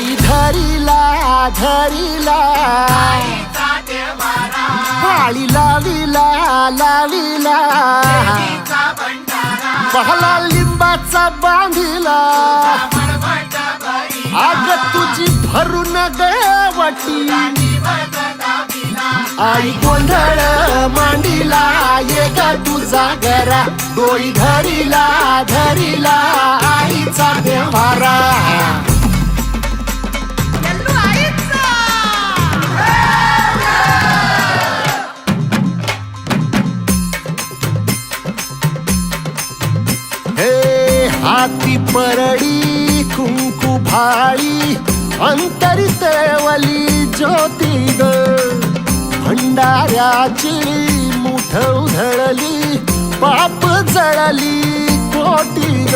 डोई धरीला धरीला. पाळी लाविला लाविला. पहला लिंबाचा बांधिला. आग तुझी भरून गवटी. आई गोंधळ मांडीला ये ग तुझा घरा डोई धरीला धरीला. हे हाती परडी कुंकू भाळी अंतरितेवली ज्योती ग. भंडाऱ्याची मुठ उधळली पाप जळली कोटी ग.